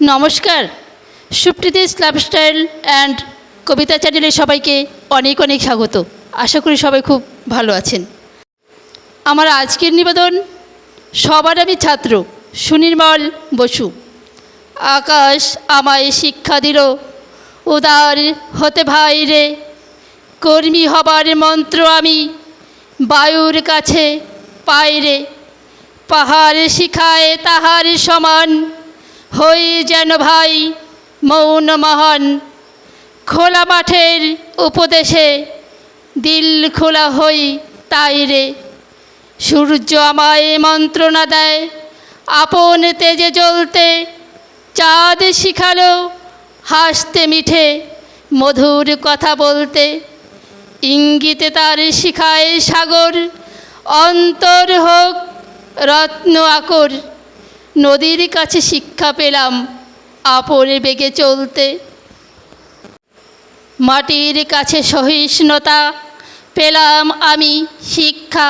নমস্কার। Supriti's lifestyle and কবিতা চ্যানেলে সবাইকে অনেক অনেক স্বাগত। আশা করি সবাই খুব ভালো আছেন। আমার আজকের নিবেদন, সবার আমি ছাত্র সুনির্মল বসু। আকাশ আমায় শিক্ষা দিল, উদার হতে ভাই রে। কর্মী হবার মন্ত্র আমি বায়ুর কাছে পাই রে। পাহাড় শিখায় তাহার সমান হই যেন ভাই, মৌন মহান। খোলা মাঠের উপদেশে দিল খোলা হই তাই রে। সূর্য আমায় মন্ত্রণা দেয়, আপন তেজে জ্বলতে। চাঁদ শিখালো হাসতে মিঠে, মধুর কথা বলতে। ইঙ্গিতে তার শিখায় সাগর, অন্তর হোক রত্ন আকর। নদীর কাছে শিক্ষা পেলাম আপনে বেগে চলতে। মাটির কাছে সহিষ্ণুতা পেলাম আমি শিক্ষা।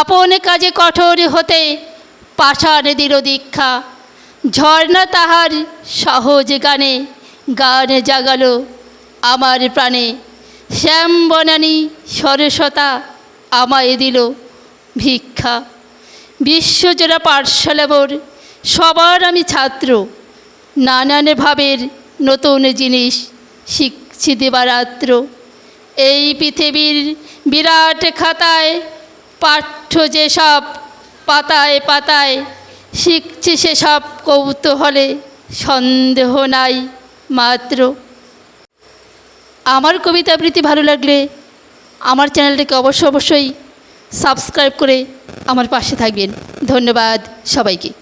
আপন কাজে কঠোর হতে পাষাণ দিল দীক্ষা। ঝর্ণা তাহার সহজ গানে গান জাগালো আমার প্রাণে। শ্যাম বনানী সরসতা আমায় দিল ভিক্ষা। বিশ্বজোড়া পাঠশালাবর সবার আমি ছাত্র। নানান ভাবের নতুন জিনিস শিখছি দিবারাত্র। এই পৃথিবীর বিরাট খাতায় পাঠ্য যেসব পাতায় পাতায় শিখছি সেসব কৌতূহলে সন্দেহ নাই মাত্র। আমার কবিতা আবৃত্তি ভালো লাগলে আমার চ্যানেলটাকে অবশ্য অবশ্যই সাবস্ক্রাইব করে আমার পাশে থাকবেন। ধন্যবাদ সবাইকে।